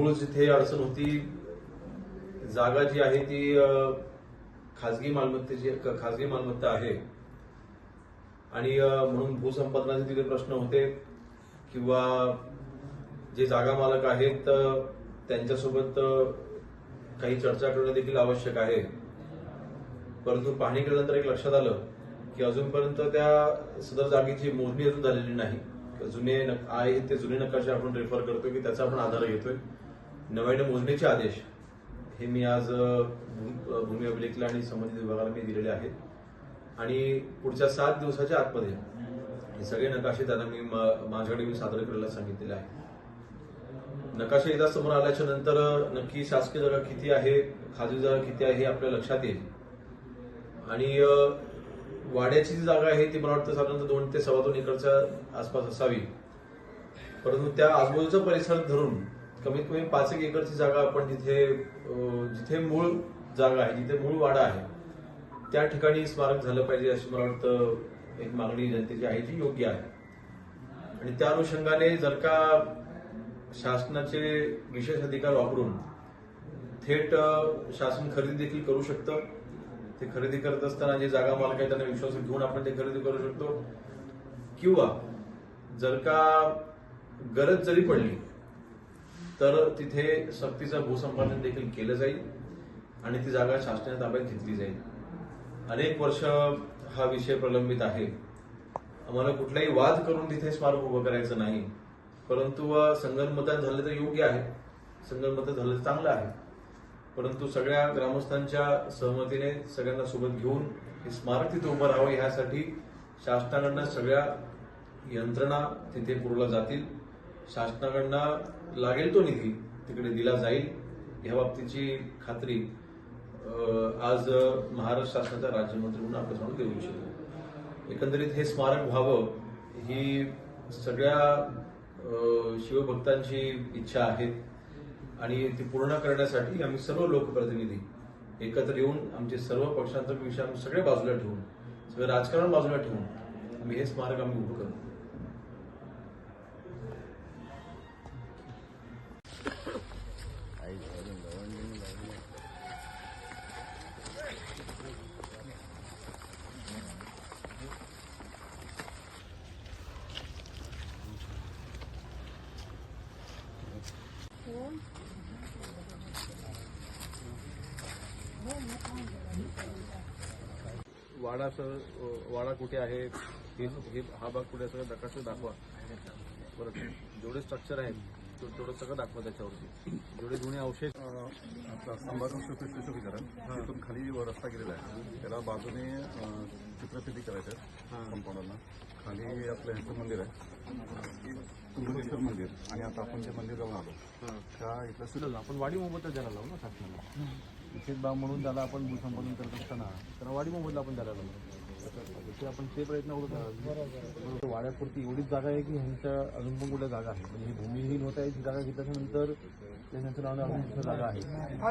मूळ जिथे अडचण होती. जागा जी आहे ती खाजगी मालमत्तेची क- खाजगी मालमत्ता आहे. आणि म्हणून भूसंपादनाचे तिथे प्रश्न होते. किंवा जे जागा मालक आहेत त्यांच्यासोबत काही चर्चा करणं देखील आवश्यक आहे. परंतु पाहणी केल्यानंतर एक लक्षात आलं की अजूनपर्यंत त्या सदर जागेची मोजणी अजून झालेली नाही. जुने नक- आहे ते जुने नकाशे आपण रेफर करतोय की त्याचा आपण आधार घेतोय. नव्याने मोजणीचे आदेश हे मी आज भूमी अभिलेखला आणि संबंधित विभागाला मी दिलेले आहेत. आणि पुढच्या सात दिवसाच्या आतमध्ये हे सगळे नकाशे त्यांना मी मा- माझ्याकडे मी सादर करायला सांगितलेले आहे नकाशे एकदा समोर आल्याच्यानंतर नक्की शासकीय जागा किती आहे खाजगी जागा किती आहे हे आपल्या लक्षात येईल. आणि वाड्याची जी जागा आहे ती मला वाटतं साधारणतः दोन ते सव्वा दोन एकरच्या आसपास असावी. परंतु त्या आजूबाजूचा परिसर धरून कमीत कमी पाच एक एकरची जागा आपण जिथे जिथे मूळ जागा आहे जिथे मूळ वाडा आहे त्या ठिकाणी स्मारक झालं पाहिजे अशी मला वाटतं एक मागणी जनतेची आहे जी योग्य आहे. आणि त्या अनुषंगाने जर का शासनाचे विशेष अधिकार वापरून थेट शासन खरेदी देखील करू शकतं. ते खरेदी करत असताना जे जागा मालक आहे त्यांना विश्वास घेऊन आपण ते खरेदी करू शकतो. किंवा जर का गरज जरी पडली तर तिथे सक्तीचं भूसंपादन देखील केलं जाईल आणि ती जागा शासनाच्या ताब्यात घेतली जाईल. अनेक वर्ष हा विषय प्रलंबित आहे. आम्हाला कुठलाही वाद करून तिथे स्मारक उभं करायचं नाही. परंतु अ, झालं तर योग्य आहे. संगनमत झालं तर चांगलं आहे. परंतु सगळ्या ग्रामस्थांच्या सहमतीने सगळ्यांना सोबत घेऊन हे स्मारक तिथे उभं राहावं यासाठी शासनाकडनं सगळ्या यंत्रणा तिथे पुरवल्या जातील. शासनाकडनं लागेल तो निधी तिकडे दिला जाईल या बाबतीची खात्री आज महाराष्ट्र शासनाचा राज्यमंत्री म्हणून आपल्यासमोर देऊ इच्छितो. एकंदरीत हे स्मारक व्हावं ही सगळ्या शिवभक्तांची इच्छा आहे आणि ती पूर्ण करण्यासाठी आम्ही सर्व लोकप्रतिनिधी एकत्र येऊन आमचे सर्व पक्षांचा विषय आम्ही सगळे बाजूला ठेवून सगळं राजकारण बाजूला ठेवून आम्ही हे स्मारक आम्ही उभं करू वाडा सर वाडा कुठे आहे? हे हे भाग कुठे आहे, सगळं नकाशा दाखवा. परत जेवढे स्ट्रक्चर आहेत ते- तेवढं सगळं दाखवा त्याच्यावरती. जेवढे जुने अवशेष श्रुती विचारण तिथून खाली जो रस्ता गेलेला आहे. त्याला बाजूने चित्रफिती करायचं आहे कंपाऊंडरला खाली आपलं ह्याचं मंदिर आहे. कुंभकेश्वर मंदिर. आणि आता आपण जे मंदिर जाऊन आलो त्या इथलं सुद्धा आपण वाडी मोबदला द्यायला लावू ना शासनाला विशेष बाब म्हणून त्याला आपण भूसंपादन करत असताना त्याला वाडी मोबदला आपण द्यायला लागलो. ते आपण ते प्रयत्न करू वाड्यापुरती एवढीच जागा आहे की ह्यांच्या अजून पण कुठल्या जागा आहे म्हणजे ही भूमिहीन होत आहे जागा घेतल्यानंतर त्यांच्या नावाने अजून जागा आहे.